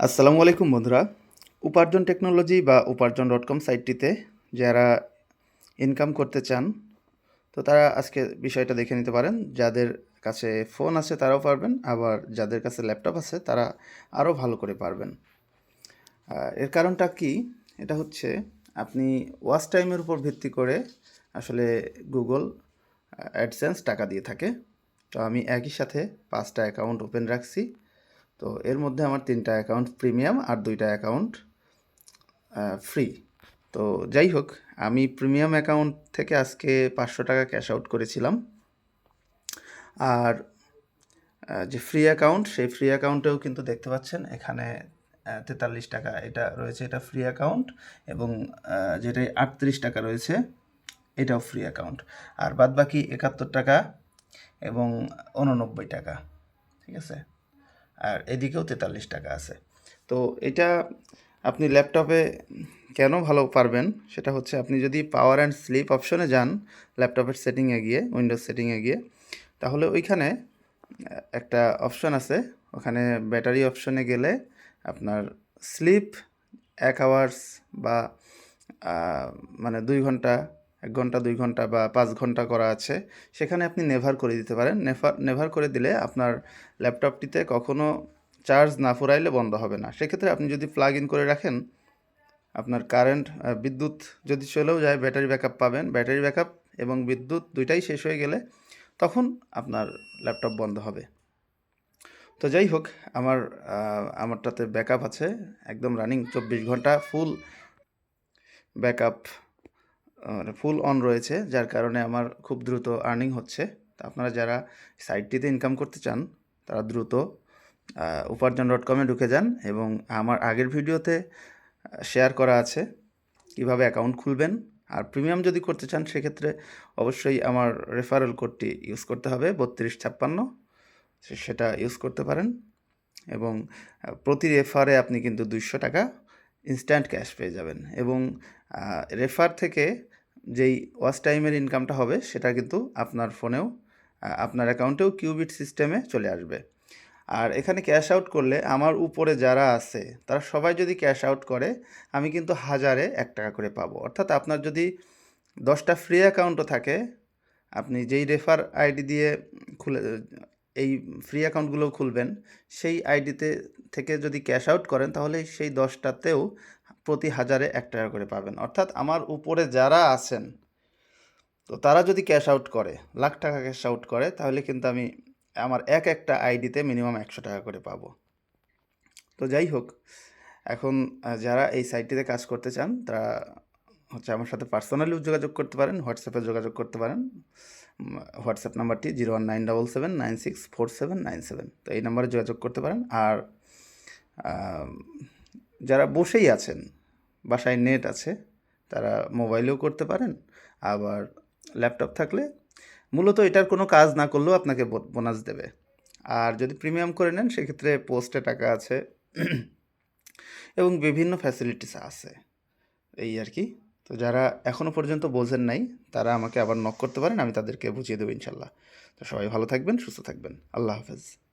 আসসালামু আলাইকুম বন্ধুরা। উপার্জন টেকনোলজি বা উপার্জন ডট কম সাইটটিতে যারা ইনকাম করতে চান, তো তারা আজকে বিষয়টা দেখে নিতে পারেন। যাদের কাছে ফোন আছে তারাও পারবেন, আবার যাদের কাছে ল্যাপটপ আছে তারা আরও ভালো করে পারবেন। এর কারণটা কি? এটা হচ্ছে আপনি ওয়াচ টাইমের উপর ভিত্তি করে আসলে গুগল অ্যাডসেন্স টাকা দিয়ে থাকে। তো আমি একই সাথে পাঁচটা অ্যাকাউন্ট ওপেন রাখছি। তো এর মধ্যে আমার তিনটা অ্যাকাউন্ট প্রিমিয়াম আর দুইটা অ্যাকাউন্ট ফ্রি তো যাই হোক, আমি প্রিমিয়াম অ্যাকাউন্ট থেকে আজকে পাঁচশো টাকা ক্যাশ আউট করেছিলাম। আর যে ফ্রি অ্যাকাউন্ট সেই ফ্রি অ্যাকাউন্টেও কিন্তু দেখতে পাচ্ছেন এখানে তেতাল্লিশ টাকা এটা রয়েছে, এটা ফ্রি অ্যাকাউন্ট এবং যেটা আটত্রিশ টাকা রয়েছে, এটাও ফ্রি অ্যাকাউন্ট আর বাদ বাকি একাত্তর টাকা এবং উননব্বই টাকা, ঠিক আছে? আর এদিকেও তেতাল্লিশ টাকা আছে। তো এটা আপনি ল্যাপটপে কেন ভালো পারবেন? সেটা হচ্ছে আপনি যদি পাওয়ার অ্যান্ড স্লিপ অপশনে যান ল্যাপটপের সেটিংয়ে গিয়ে উইন্ডোজ সেটিংয়ে গিয়ে, তাহলে ওইখানে একটা অপশন আছে। ওখানে ব্যাটারি অপশনে গেলে আপনার স্লিপ এক আওয়ার্স বা মানে দুই ঘণ্টা এক ঘণ্টা, দুই ঘণ্টা বা পাঁচ ঘণ্টা করা আছে, সেখানে আপনি নেভার করে দিতে পারেন। নেভার নেভার করে দিলে আপনার ল্যাপটপটিতে কখনো চার্জ না ফুরাইলে বন্ধ হবে না। সেক্ষেত্রে আপনি যদি প্লাগ ইন করে রাখেন, আপনার কারেন্ট বিদ্যুৎ যদি চলেও যায় ব্যাটারি ব্যাকআপ পাবেন। ব্যাটারি ব্যাকআপ এবং বিদ্যুৎ দুইটাই শেষ হয়ে গেলে তখন আপনার ল্যাপটপ বন্ধ হবে। তো যাই হোক, আমার আমারটাতে ব্যাকআপ আছে, একদম রানিং চব্বিশ ঘণ্টা ফুল ব্যাকআপ ফুল অন রয়েছে, যার কারণে আমার খুব দ্রুত আর্নিং হচ্ছে। আপনারা যারা সাইটটিতে ইনকাম করতে চান, তারা দ্রুত উপার্জন ডট কমে ঢুকে যান এবং আমার আগের ভিডিওতে শেয়ার করা আছে কীভাবে অ্যাকাউন্ট খুলবেন। আর প্রিমিয়াম যদি করতে চান, সেক্ষেত্রে অবশ্যই আমার রেফারেল কোডটি ইউজ করতে হবে, বত্রিশ ছাপ্পান্ন। সেটা ইউজ করতে পারেন এবং প্রতি রেফারে আপনি কিন্তু দুইশো টাকা ইনস্ট্যান্ট ক্যাশ পেয়ে যাবেন। এবং রেফার থেকে যেই ওয়াচ টাইমের ইনকামটা হবে, সেটা কিন্তু আপনার ফোনেও আপনার অ্যাকাউন্টেও কিউবিট সিস্টেমে চলে আসবে। আর এখানে ক্যাশ আউট করলে আমার উপরে যারা আছে, তারা সবাই যদি ক্যাশ আউট করে, আমি কিন্তু হাজারে এক টাকা করে পাবো। অর্থাৎ আপনার যদি দশটা ফ্রি অ্যাকাউন্টও থাকে, আপনি যেই রেফার আইডি দিয়ে খুলে এই ফ্রি অ্যাকাউন্টগুলো খুলবেন, সেই আইডিতে থেকে যদি ক্যাশ আউট করেন, তাহলে সেই দশটাতেও প্রতি হাজারে এক টাকা করে পাবেন। অর্থাৎ আমার উপরে যারা আছেন, তো তারা যদি ক্যাশ আউট করে, লাখ টাকা ক্যাশ আউট করে, তাহলে কিন্তু আমি আমার এক একটা আইডিতে মিনিমাম একশো টাকা করে পাবো। তো যাই হোক, এখন যারা এই সাইটটিতে কাজ করতে চান, তারা হচ্ছে আমার সাথে পার্সোনালিও যোগাযোগ করতে পারেন হোয়াটসঅ্যাপে যোগাযোগ করতে পারেন। হোয়াটসঅ্যাপ নাম্বারটি zero one nine double seven nine six four seven nine seven তো এই নাম্বারে যোগাযোগ করতে পারেন। আর যারা বসেই আছেন, বাসায় নেট আছে, তারা মোবাইলেও করতে পারেন। আবার ল্যাপটপ থাকলে মূলত এটার কোনো কাজ না করলেও আপনাকে বোনাস দেবে। আর যদি প্রিমিয়াম করে নেন, সেক্ষেত্রে পোস্টে টাকা আছে। এবং বিভিন্ন ফ্যাসিলিটিস আছে। এই আর কি। তো যারা এখনও পর্যন্ত বোঝেন নাই, তারা আমাকে আবার নক করতে পারেন, আমি তাদেরকে বুঝিয়ে দেবো ইনশাল্লাহ। তো সবাই ভালো থাকবেন, সুস্থ থাকবেন। আল্লাহ হাফেজ।